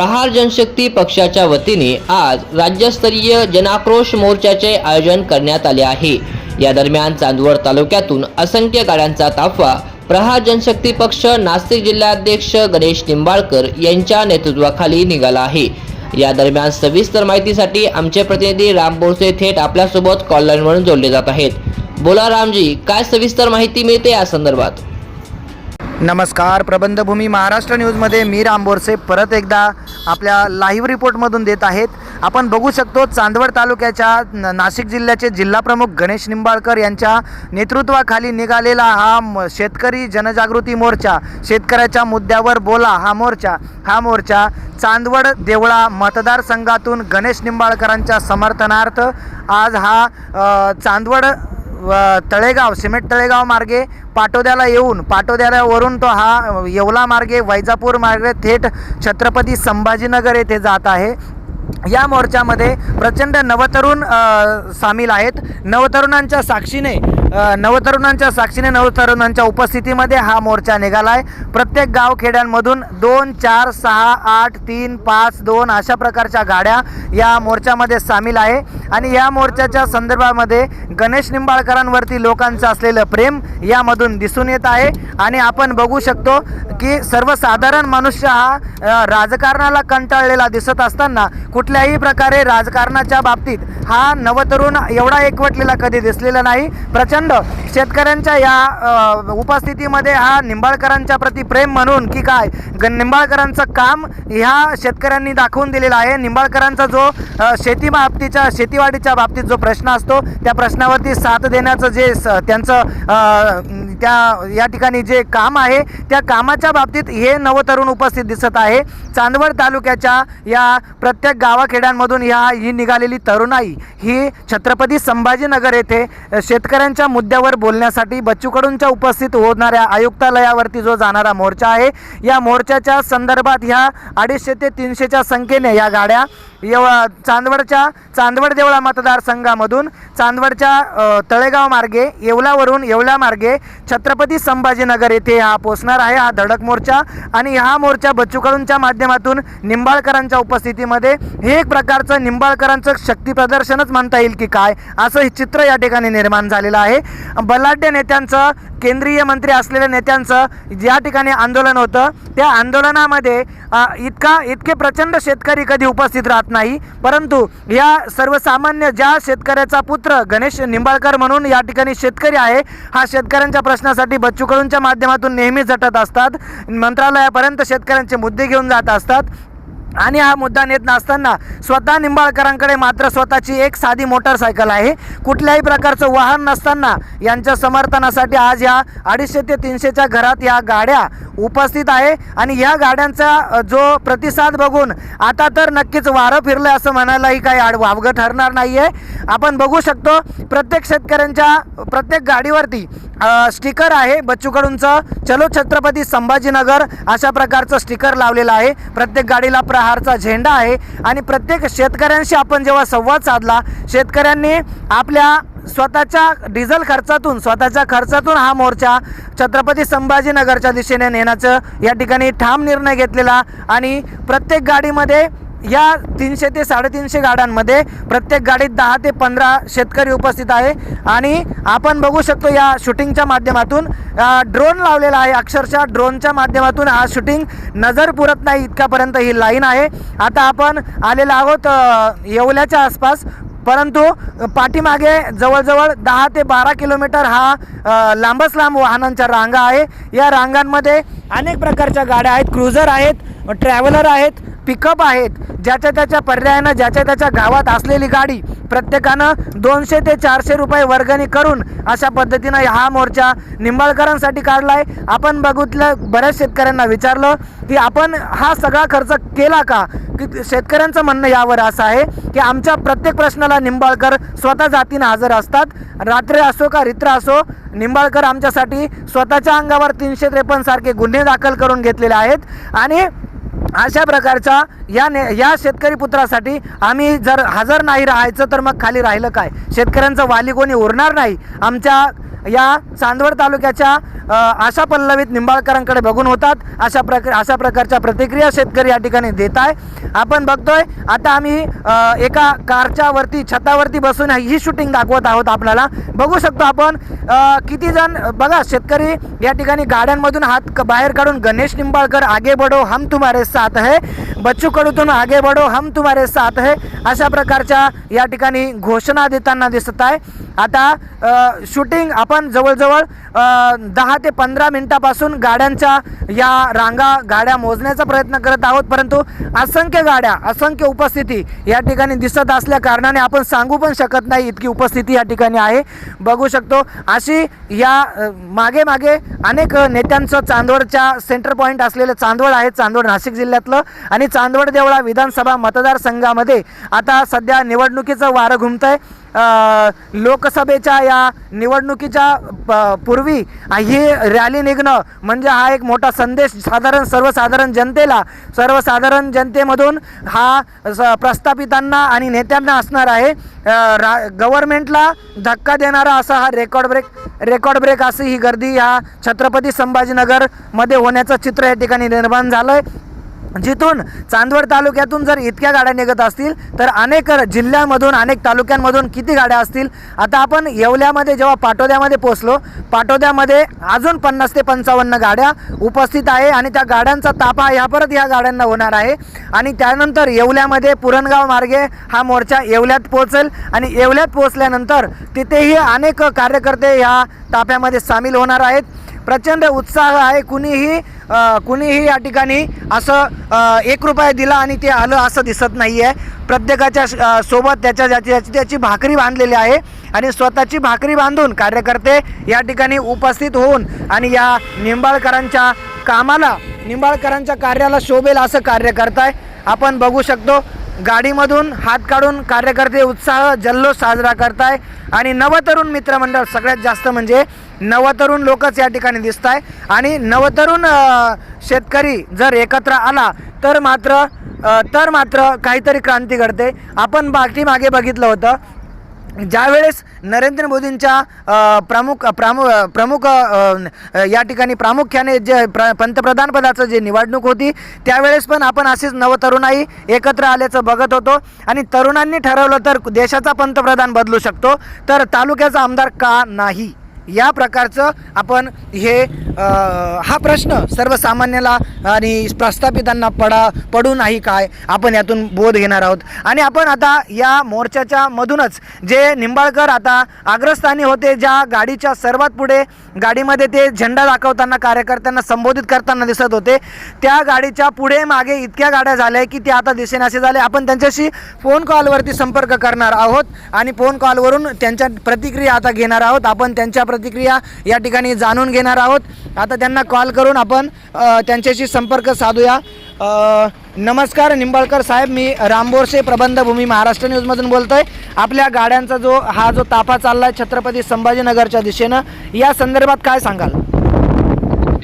प्रहार जनशक्ती पक्षाच्या वतीने आज राज्यस्तरीय जनाक्रोश मोर्चाचे आयोजन करण्यात आले आहे. या दरम्यान चांदवड तालुक्यातून असंख्य गाड्यांचा ताफा प्रहार जनशक्ती पक्ष नाशिक जिल्हाध्यक्ष गणेश निंबाळकर यांच्या नेतृत्वाखाली निघाला आहे. या दरम्यान सविस्तर माहितीसाठी आमचे प्रतिनिधी राम बोरसे थेट आपल्यासोबत कॉललाईनवरून जोडले जात आहेत. बोला रामजी काय सविस्तर माहिती मिळते या संदर्भात? नमस्कार प्रबंधभूमी महाराष्ट्र न्यूजमध्ये मी राम बोरसे. परत एकदा आपल्या लाईव्ह रिपोर्टमधून देत आहेत. आपण बघू शकतो चांदवड तालुक्याच्या नाशिक जिल्ह्याचे जिल्हाप्रमुख गणेश निंबाळकर यांच्या नेतृत्वाखाली निघालेला हा म- शेतकरी जनजागृती मोर्चा. शेतकऱ्याच्या मुद्द्यावर बोला हा मोर्चा हा मोर्चा चांदवड देवळा मतदारसंघातून गणेश निंबाळकरांच्या समर्थनार्थ आज हा चांदवड व तळेगाव सिमेंट तळेगाव मार्गे पाटोद्याला येऊन पाटोद्यावरून तो हा येवला मार्गे वैजापूर मार्गे थेट छत्रपती संभाजीनगर येथे जात आहे. या मोर्चामध्ये प्रचंड नवतरुण सामील आहेत. नवतरुणांच्या साक्षीने नवतरुणांच्या साक्षीने नवतरुणांच्या उपस्थितीमध्ये हा मोर्चा निघाला आहे प्रत्येक गावखेड्यांमधून दोन चार सहा आठ तीन पाच दोन अशा प्रकारच्या गाड्या या मोर्चामध्ये सामील आहे. आणि या मोर्चाच्या संदर्भामध्ये गणेश निंबाळकरांवरती लोकांचं असलेलं प्रेम यामधून दिसून येत आहे. आणि आपण बघू शकतो की सर्वसाधारण मनुष्य हा राजकारणाला कंटाळलेला दिसत असताना कुठल्याही प्रकारे राजकारणाच्या बाबतीत हा नवतरुण एवढा एकवटलेला कधी दिसलेला नाही. प्रचंड शेतकऱ्यांच्या या उपस्थितीमध्ये हा निंबाळकरांच्या प्रति प्रेम म्हणून की काय ग निंबाळकरांचं काम ह्या शेतकऱ्यांनी दाखवून दिलेलं आहे. निंबाळकरांचा जो शेती बाबतीच्या शेतीवाडीच्या बाबतीत जो प्रश्न असतो त्या प्रश्नावरती साथ देण्याचं जे स त्यांचं त्या या ठिकाणी जे काम आहे त्या कामाच्या बाबतीत हे नवतरुण उपस्थित दिसत आहे. चांदवड तालुक्याच्या या प्रत्येक गावाखेड्यांमधून ह्या ही निघालेली तरुणाई ही छत्रपती संभाजीनगर येथे शेतकऱ्यांच्या मुद्द्यावर बोलण्यासाठी बच्चू कडूंच्या उपस्थित होणाऱ्या आयुक्तालयावरती जो जाणारा मोर्चा आहे या मोर्चाच्या संदर्भात ह्या अडीचशे ते तीनशेच्या संख्येने या गाड्या यव चांदवडच्या चांदवड देवळा मतदारसंघामधून चांदवडच्या तळेगाव मार्गे येवलावरून येवला मार्गे छत्रपती संभाजीनगर येथे हा पोचणार आहे. हा धडक मोर्चा आणि हा मोर्चा बच्चू कडूंच्या माध्यमातून निंबाळकरांच्या उपस्थितीमध्ये हे एक प्रकारचं निंबाळकरांचं शक्ती प्रदर्शनच म्हणता येईल की काय असं हे चित्र या ठिकाणी निर्माण झालेलं आहे. बलाढ्य नेत्यांचं केंद्रीय मंत्री असलेल्या नेत्यांचं ज्या ठिकाणी आंदोलन होतं. त्या आंदोलनामध्ये इतका इतके प्रचंड शेतकरी कधी उपस्थित राहत नाही परंतु या सर्वसामान्य ज्या शेतकऱ्याचा पुत्र गणेश निंबाळकर म्हणून या ठिकाणी शेतकरी आहे हा शेतकऱ्यांच्या प्रश्नासाठी बच्चू कडूंच्या माध्यमातून नेहमी झटत असतात. मंत्रालयापर्यंत शेतकऱ्यांचे मुद्दे घेऊन जात असतात. आणि हा मुद्दा नेत नसताना स्वतः निंबाळकरांकडे मात्र स्वतःची एक साधी मोटरसायकल आहे. कुठल्याही प्रकारचं वाहन नसताना यांच्या समर्थनासाठी आज या अडीचशे ते तीनशेच्या घरात या गाड्या उपस्थित आहे. आणि या गाड्यांचा जो प्रतिसाद बघून आता तर नक्कीच वारं फिरलं असं म्हणायलाही काही आड वावगं ठरणार नाही आहे आपण बघू शकतो प्रत्येक शेतकऱ्यांच्या प्रत्येक गाडीवरती स्टिकर आहे बच्चू कडूंचं चलो छत्रपती संभाजीनगर अशा प्रकारचं स्टिकर लावलेलं आहे. प्रत्येक गाडीला प्रहारचा झेंडा आहे आणि प्रत्येक शेतकऱ्यांशी आपण जेव्हा संवाद साधला शेतकऱ्यांनी आपल्या स्वतःच्या डिझेल खर्चातून स्वतःच्या खर्चातून हा मोर्चा छत्रपती संभाजीनगरच्या दिशेने नेण्याचं या ठिकाणी ठाम निर्णय घेतलेला आणि प्रत्येक गाडीमध्ये या तीनशे ते साडेतीनशे गाड्यांमध्ये प्रत्येक गाडीत दहा ते पंधरा शेतकरी उपस्थित आहे. आणि आपण बघू शकतो या शूटिंगच्या माध्यमातून ड्रोन लावलेला आहे. अक्षरशः ड्रोनच्या माध्यमातून हा शूटिंग नजर पुरत नाही इतकापर्यंत ही लाईन आहे. आता आपण आलेलो आहोत येवल्याच्या आसपास. परंतु पाठीमागे जवळजवळ दहा ते बारा किलोमीटर हा लांबच लांब वाहनांच्या रांगा आहे. या रांगांमध्ये अनेक प्रकारच्या गाड्या आहेत. क्रुझर आहेत ट्रॅव्हलर आहेत पिकअप आहेत. ज्याच्या त्याच्या पर्यायानं ज्याच्या त्याच्या गावात असलेली गाडी प्रत्येकानं दोनशे ते चारशे रुपये वर्गणी करून अशा पद्धतीनं हा मोर्चा निंबाळकरांसाठी काढला आहे आपण बघितलं बऱ्याच शेतकऱ्यांना विचारलं की आपण हा सगळा खर्च केला का? की शेतकऱ्यांचं म्हणणं यावर असं आहे की आमच्या प्रत्येक प्रश्नाला निंबाळकर स्वतः जातीनं हजर असतात. रात्र असो का रित्र असो निंबाळकर आमच्यासाठी स्वतःच्या अंगावर तीनशे त्रेपन्न सारखे गुन्हे दाखल करून घेतलेले आहेत. आणि अशा प्रकारच्या या ने या शेतकरी पुत्रासाठी आम्ही जर हजर नाही राहायचं तर मग खाली राहिलं काय? शेतकऱ्यांचं वाली कोणी उरणार नाही. आमच्या या चांदवड तालुक्याच्या आशा पल्लवीत निंबाळकरांकडे बघून होतात. अशा प्रकार अशा प्रकारच्या प्रतिक्रिया शेतकरी या ठिकाणी देत आहे. आपण बघतोय आता आम्ही एका कारच्या वरती छतावरती बसून ही शूटिंग दाखवत आहोत आपल्याला. बघू शकतो आपण किती जण बघा शेतकरी या ठिकाणी गाड्यांमधून हात बाहेर काढून गणेश निंबाळकर आगे बढो हम तुम्हारे साथ है. बच्चू कडूतून आगे बढो हम तुम्हारे साथ है. अशा प्रकारच्या या ठिकाणी घोषणा देताना दिसत आहे. आता शूटिंग आपण जवळजवळ दहा ते पंधरा मिनिटापासून गाड्यांच्या या रांगा गाड्या मोजण्याचा प्रयत्न करत आहोत. परंतु असंख्य गाड्या असंख्य उपस्थिती या ठिकाणी दिसत असल्या कारणाने आपण सांगू पण शकत नाही इतकी उपस्थिती या ठिकाणी आहे. बघू शकतो अशी या मागे मागे अनेक नेत्यांचं चांदवडच्या सेंटर पॉईंट असलेलं चांदवड आहे. चांदवड नाशिक जिल्ह्यातलं आणि चांदवड देवळा विधानसभा मतदारसंघामध्ये आता सध्या निवडणुकीचं वारं घुमतं आहे लोकसभेच्या या निवडणुकीच्या प- पूर्वी ही रॅली निघणं म्हणजे हा एक मोठा संदेश साधारण सर्वसाधारण जनतेला. सर्वसाधारण जनतेमधून हा स- प्रस्थापितांना आणि नेत्यांना असणार आहे. रा गव्हर्नमेंटला धक्का देणारा असा हा रेकॉर्ड ब्रेक रेकॉर्ड ब्रेक अशी ही गर्दी ह्या छत्रपती संभाजीनगरमध्ये होण्याचं चित्र या ठिकाणी निर्माण झालं आहे जिथून चांदवड तालुक्यातून जर इतक्या गाड्या निघत असतील तर अनेक जिल्ह्यांमधून अनेक तालुक्यांमधून किती गाड्या असतील? आता आपण येवल्यामध्ये जेव्हा पाटोद्यामध्ये पोचलो पाटोद्यामध्ये अजून पन्नास ते पंचावन्न गाड्या उपस्थित आहे आणि त्या गाड्यांचा तापा ह्या परत ह्या गाड्यांना होणार आहे. आणि त्यानंतर येवल्यामध्ये पुरणगाव मार्गे हा मोर्चा येवल्यात पोहोचेल आणि येवल्यात पोहोचल्यानंतर तिथेही अनेक कार्यकर्ते ह्या ताफ्यामध्ये सामील होणार आहेत. प्रचंड उत्साह आहे. कुणीही कुणीही या ठिकाणी असं एक रुपया दिला आणि ते आलं असं दिसत नाही आहे प्रत्येकाच्या सोबत त्याच्या ज्याची त्याची त्याची भाकरी बांधलेली आहे आणि स्वतःची भाकरी बांधून कार्यकर्ते या ठिकाणी उपस्थित होऊन आणि या निंबाळकरांच्या कामाला निंबाळकरांच्या कार्याला शोभेल असं कार्य करताय. आपण बघू शकतो गाडीमधून हात काढून कार्यकर्ते उत्साह जल्लोष साजरा करताय. आणि नवतरुण मित्रमंडळ सगळ्यात जास्त म्हणजे नवतरुण लोकच या ठिकाणी दिसत आहे आणि नवतरुण शेतकरी जर एकत्र आला तर मात्र तर मात्र काहीतरी क्रांती घडते. आपण बाकी मागे बघितलं होतं ज्यावेळेस नरेंद्र मोदींच्या प्रमुख प्रामु प्रमुख या ठिकाणी प्रामुख्याने जे प्र पंतप्रधानपदाचं जे निवडणूक होती त्यावेळेस पण आपण अशीच नवतरुणाई एकत्र आल्याचं बघत होतो. आणि तरुणांनी ठरवलं तर देशाचा पंतप्रधान बदलू शकतो. तर तालुक्याचा आमदार का नाही? या प्रकारचं आपण हे हा प्रश्न सर्वसामान्याला आणि प्रस्थापितांना पडा पडू नाही काय आपण यातून बोध घेणार आहोत. आणि आपण आता या मोर्चाच्या मधूनच जे निंबाळकर आता अग्रस्थानी होते ज्या गाडीच्या सर्वात पुढे गाडीमध्ये ते झेंडा दाखवताना कार्यकर्त्यांना संबोधित करताना दिसत होते त्या गाडीच्या पुढे मागे इतक्या गाड्या झाल्या की ते आता दिसेनासे झाले. आपण त्यांच्याशी फोन कॉलवरती संपर्क करणार आहोत आणि फोन कॉलवरून त्यांच्या प्रतिक्रिया आता घेणार आहोत. आपण त्यांच्या प्रतिक्रिया या ठिकाणी जाणून घेणार आहोत. आता त्यांना कॉल करून आपण त्यांच्याशी संपर्क साधूया. नमस्कार निंबाळकर साहेब मी रामबोरसे प्रबंधभूमी महाराष्ट्र न्यूजमधून बोलतो आहे आपल्या गाड्यांचा जो हा जो ताफा चालला आहे छत्रपती संभाजीनगरच्या दिशेनं या संदर्भात काय सांगाल?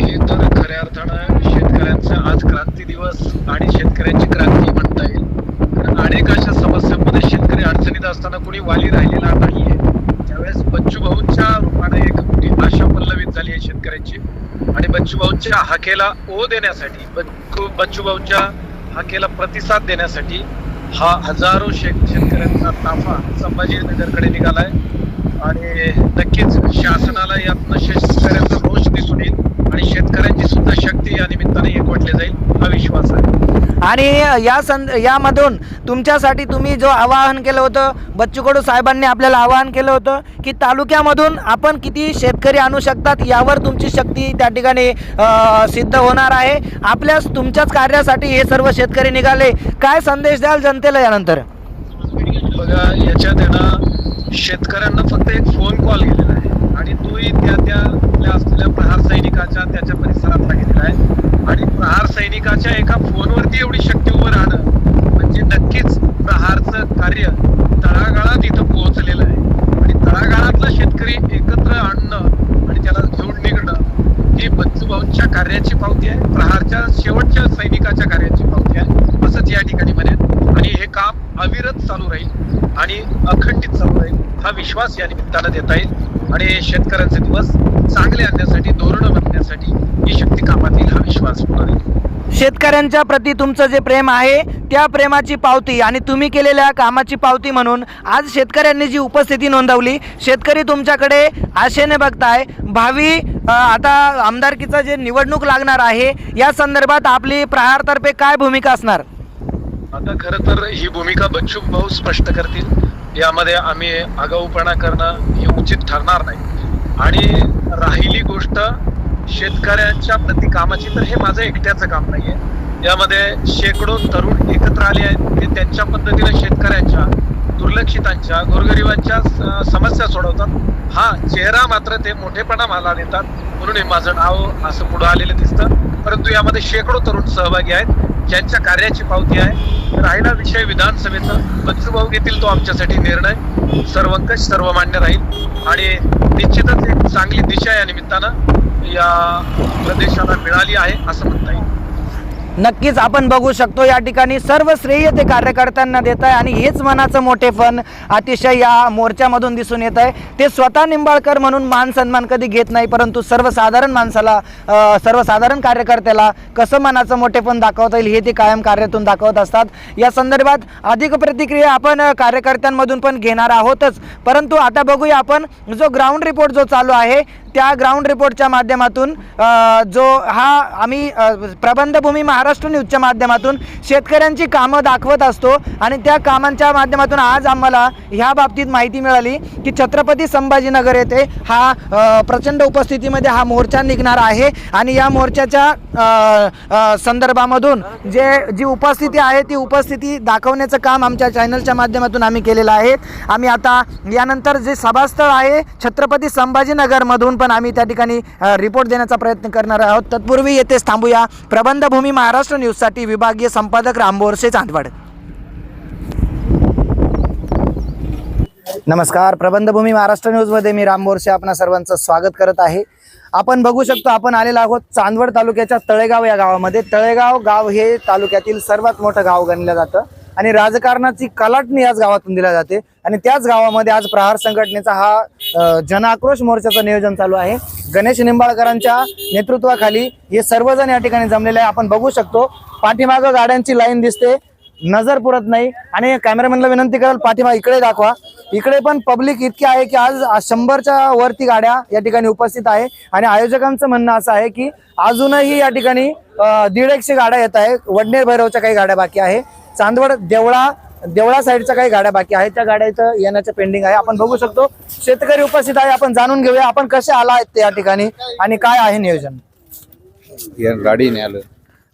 हे तर खऱ्या अर्थानं शेतकऱ्यांचा आज क्रांती दिवस आणि शेतकऱ्यांची क्रांती म्हणता येईल. कारण अनेक अशा समस्यांमध्ये शेतकरी अडचणीत असताना कोणी वाली राहिलेला नाहीये. त्यावेळेस बच्चू भाऊच्या रूपाने एक मोठी आशा पल्लवित झाली आहे शेतकऱ्यांची. आणि बच्चू भाऊच्या हाकेला ओ देण्यासाठी बच्चू भाऊच्या हाकेला प्रतिसाद देण्यासाठी हा हजारो शेत शेतकऱ्यांचा ताफा संभाजीनगरकडे निघालाय. आणि नक्कीच शासनाला यातनं शेतकऱ्यांचा रोष दिसून येईल आणि शेतकऱ्यांची सुद्धा शक्ती या निमित्ताने एकवटली जाईल हा विश्वास आहे. आणि या सं यामधून तुमच्यासाठी तुम्ही जो आवाहन केलं होतं बच्चू कडू साहेबांनी आपल्याला आवाहन केलं होतं की तालुक्यामधून आपण किती शेतकरी आणू शकतात यावर तुमची शक्ती त्या ठिकाणी सिद्ध होणार आहे. आपल्याच तुमच्याच कार्यासाठी हे सर्व शेतकरी निघाले. काय संदेश द्याल जनतेला यानंतर? बघा याच्यात आहे ना शेतकऱ्यांना फक्त एक फोन कॉल गेलेला आहे. आणि तोही त्या त्या असलेल्या प्रहार सैनिकाच्या त्याच्या परिसरातला गेलेला आहे. आणि प्रहार सैनिकाच्या एका फोनवरती एवढी शक्ती उभं राहणं म्हणजे नक्कीच प्रहारचं कार्य तळागाळात इथं पोहोचलेलं आहे. आणि तळागाळातला शेतकरी एकत्र आणणं आणि त्याला घेऊन निघणं ही बच्चूभाऊंच्या कार्याची पावती आहे. प्रहारच्या शेवटच्या सैनिकाच्या कार्याची पावती आहे. असंच या ठिकाणी म्हणेल आणि हे काम अविरत चालू राहील आणि अखंडित चालू राहील हा विश्वास या निमित्तानं देता येईल. आणि शेतकऱ्यांचे दिवस चांगले आणण्यासाठी धोरणं बनण्यासाठी ही शक्ती कामात येईल हा विश्वास पुन्हा देतो शेतकऱ्यांच्या प्रती तुमचं जे प्रेम आहे त्या प्रेमाची पावती आणि तुम्ही केलेल्या कामाची पावती म्हणून आज शेतकऱ्यांनी जी उपस्थिती नोंदवली शेतकरी तुमच्याकडे आशेने बघताय. भावी आता आमदारकीचं जे निवडणूक लागणार आहे या संदर्भात आपली प्रहारतर्फे काय भूमिका असणार? आता खरं तर ही भूमिका बच्चू भाऊ स्पष्ट करतील. यामध्ये आम्ही आगाऊपणा करणं हे उचित ठरणार नाही. आणि राहिली गोष्ट शेतकऱ्यांच्या प्रति कामाची तर हे माझं एकट्याचं काम नाहीये. यामध्ये शेकडो तरुण एकत्र आले आहेत. ते त्यांच्या पद्धतीने शेतकऱ्यांच्या दुर्लक्षितांच्या गोरगरिबांच्या समस्या सोडवतात. हा चेहरा मात्र ते मोठेपणा मला देतात. म्हणून हे माझं नाव असं पुढे आलेलं दिसतं. परंतु यामध्ये शेकडो तरुण सहभागी आहेत. ज्यांच्या कार्याची पावती आहे. राहिला विषय विधानसभेचा. बच्चू घेतील तो आमच्यासाठी निर्णय. सर्वंकष सर्वमान्य राहील. आणि निश्चितच एक चांगली दिशा या निमित्तानं या प्रदेशाला मिळाली आहे असं म्हणता येईल. नक्कीच आपण बघू शकतो या ठिकाणी सर्व श्रेय ते कार्यकर्त्यांना देत आहे आणि हेच मनाचं मोठेपण अतिशय या मोर्चामधून दिसून येत आहे. ते स्वतः निंबाळकर म्हणून मान सन्मान कधी घेत नाही परंतु सर्वसाधारण माणसाला सर्वसाधारण कार्यकर्त्याला कसं मनाचं मोठेपण दाखवता येईल हे ते कायम कार्यातून दाखवत असतात. या संदर्भात अधिक प्रतिक्रिया आपण कार्यकर्त्यांमधून पण घेणार आहोतच. परंतु आता बघूया आपण जो ग्राउंड रिपोर्ट जो चालू आहे त्या ग्राउंड रिपोर्टच्या माध्यमातून जो हा आम्ही प्रबंधभूमी महाराष्ट्र न्यूजच्या माध्यमातून शेतकऱ्यांची कामं दाखवत असतो आणि त्या कामांच्या माध्यमातून आज आम्हाला ह्या बाबतीत माहिती मिळाली की छत्रपती संभाजीनगर येथे हा प्रचंड उपस्थितीमध्ये हा मोर्चा निघणार आहे आणि या मोर्चाच्या संदर्भामधून जे जी उपस्थिती आहे ती उपस्थिती दाखवण्याचं काम आमच्या चॅनलच्या माध्यमातून आम्ही केलेलं आहे. आम्ही आता यानंतर जे सभास्थळ आहे छत्रपती संभाजीनगरमधून पण आम्ही त्या ठिकाणी रिपोर्ट देण्याचा प्रयत्न करणार आहोत. तत्पूर्वी येथेच थांबूया. प्रबंधभूमी महाराष्ट्र न्यूजसाठी विभागीय संपादक रामबोरसे चांदवड. नमस्कार. प्रबंधभूमी महाराष्ट्र न्यूजमध्ये मी राम बोरसे आपणा सर्वांचं स्वागत करत आहे. आपण बघू शकतो आपण आलेलो आहोत चांदवड तालुक्याच्या तळेगाव या गावामध्ये. तळेगाव गाव हे तालुक्यातील सर्वात मोठं गाव गणलं जातं. आणि राजकारणाची कलाटणी याच गावातून दिल्या जाते. आणि त्याच गावामध्ये आज प्रहार संघटनेचा हा जन जनआक्रोश मोर्चाचं नियोजन चालू आहे. गणेश निंबाळकरांच्या नेतृत्वाखाली हे सर्वजण या ठिकाणी जमलेले आहे. आपण बघू शकतो पाठीमागं गाड्यांची लाईन दिसते नजर पुरत नाही. आणि कॅमेरामॅनला विनंती कराल पाठीमा इकडे दाखवा. इकडे पण पब्लिक इतकी आहे की आज शंभरच्या वरती गाड्या या ठिकाणी उपस्थित आहे. आणि आयोजकांचं म्हणणं असं आहे की अजूनही या ठिकाणी दीड एकशे गाड्या येत आहे वडनेर भैरवच्या काही गाड्या बाकी आहे. चांदवड देवळा देवळा साईडच्या काही गाड्या बाकी आहेत. त्या गाड्याचं येण्याचं पेंडिंग आहे. आपण बघू शकतो. शेतकरी उपस्थित आहे. आपण जाणून घेऊया आपण कसे आला आहेत ते या ठिकाणी आणि काय आहे नियोजन. या गाडीने आलं.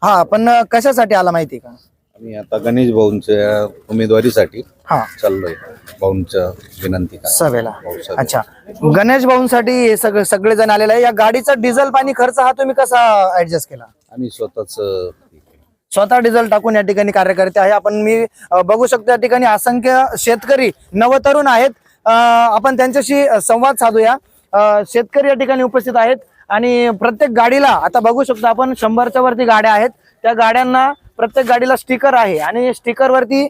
हा पण कशासाठी आला माहिती का? आम्ही आता गणेश भाऊंच्या उमेदवारीसाठी हा. चाललोय. भाऊंच्या विनंती सभेला. अच्छा. गणेश भाऊंसाठी हे सगळे सगळेजण आलेले आहे. या गाडीचा डिझेल पाणी खर्च हा तुम्ही कसा ऍडजस्ट केला? आम्ही स्वतःच स्वतः डिझेल टाकून या ठिकाणी कार्यकर्ते आहे. आपण मी बघू शकतो या ठिकाणी असंख्य शेतकरी नवतरुण आहेत. आपण त्यांच्याशी संवाद साधूया. शेतकरी या ठिकाणी उपस्थित आहेत. आणि प्रत्येक गाडीला आता बघू शकतो आपण शंभरच्या वरती गाड्या आहेत. त्या गाड्यांना प्रत्येक गाडीला स्टिकर आहे. आणि स्टिकरवरती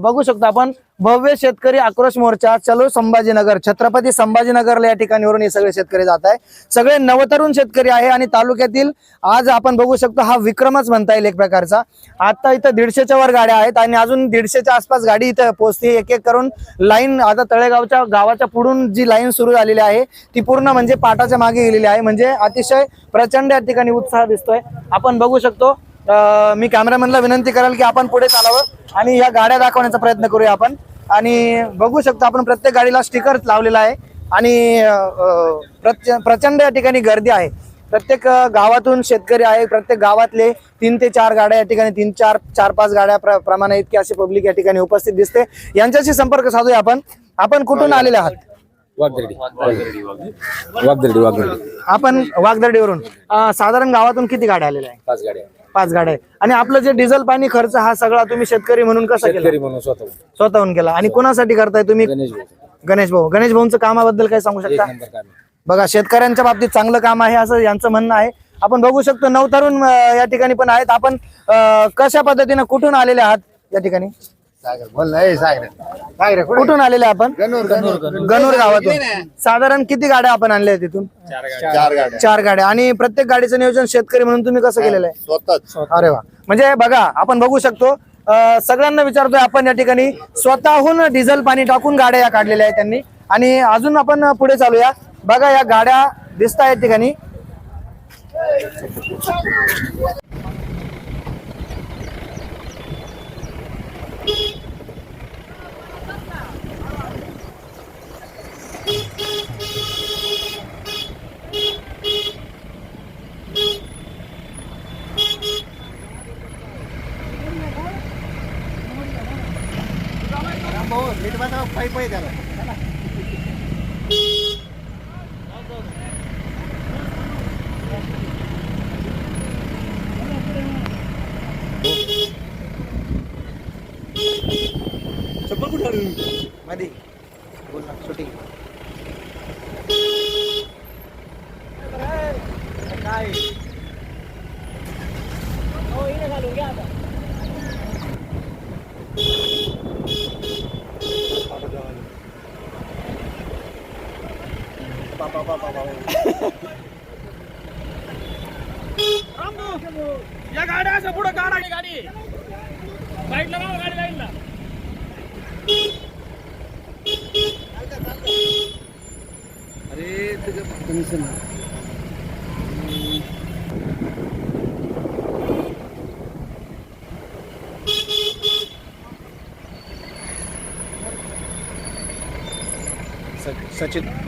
बघू शकतो आपण भव्य शेतकरी आक्रोश मोर्चा चलो संभाजीनगर छत्रपती संभाजीनगरला या ठिकाणीवरून हे सगळे शेतकरी जात आहे सगळे नवतरुण शेतकरी आहे आणि तालुक्यातील आज आपण बघू शकतो हा विक्रमच म्हणता येईल एक प्रकारचा. आता इथं दीडशेच्या वर गाड्या आहेत आणि अजून दीडशेच्या आसपास गाडी इथं पोहोचते एक एक करून लाईन आता तळेगावच्या गावाच्या पुढून जी लाईन सुरू झालेली आहे ती पूर्ण म्हणजे पाटाच्या मागे गेलेली आहे. म्हणजे अतिशय प्रचंड या ठिकाणी उत्साह दिसतोय. आपण बघू शकतो मी कॅमेरामॅनला विनंती कराल की आपण पुढे चालावं आणि या गाड्या दाखवण्याचा प्रयत्न करूया आपण. आणि बघू शकतो आपण प्रत्येक गाडीला स्टिकर लावलेला आहे. आणि प्रचंड या ठिकाणी गर्दी आहे. प्रत्येक गावातून शेतकरी आहे. प्रत्येक गावातले तीन ते चार गाड्या या ठिकाणी तीन चार चार पाच गाड्या प्र- प्रमाणे इतकी अशी पब्लिक या ठिकाणी उपस्थित दिसते. यांच्याशी संपर्क साधूया आपण. आपण कुठून आलेले आहात? वागदर्डी. वागदर्डी आपण वागदर्डीवरून. साधारण गावातून किती गाड्या आलेल्या आहे पाच गाड्या. पाच गाड्या आहे. आणि आपलं जे डिझेल पाणी खर्च हा सगळा तुम्ही शेतकरी म्हणून कसा केला? म्हणून स्वतः स्वतःहून केला. आणि कोणासाठी करताय तुम्ही? गणेश भाऊ. गणेश भाऊ. गणेश भाऊंचं कामाबद्दल काय सांगू शकता? नंबर काम बघा शेतकऱ्यांच्या बाबतीत चांगलं काम आहे असं यांचं म्हणणं आहे. आपण बघू शकतो नवतरुण अं, या ठिकाणी पण आहेत. आपण अं, कशा पद्धतीने कुठून आलेले आहात या ठिकाणी? बोल नाही सागरे. सागरे कुठे? कुठून आलेले आपण? गणूर गावातून. साधारण किती गाड्या आपण आणल्या आहेत तिथून? चार गाड्या. चार गाड्या. आणि प्रत्येक गाडीचं नियोजन शेतकरी म्हणून तुम्ही कसं केलेलं आहे? स्वतःच. अरे वा. म्हणजे बघा आपण बघू शकतो अं, सगळ्यांना विचारतोय आपण या ठिकाणी. स्वतःहून डिझेल पाणी टाकून गाड्या या काढलेल्या आहेत त्यांनी. आणि अजून आपण पुढे चालूया. बघा या गाड्या दिसत आहेत ठिकाणी. అయిపోయేది mày đi, అది shooting Đây. đi, cái này là lùi ra. बाबा बाबा या गाड्या असं पुढं गाडा गाडी लाईटला बाबा गाडी लाईटला अरे तुझं कमिशन सचिन.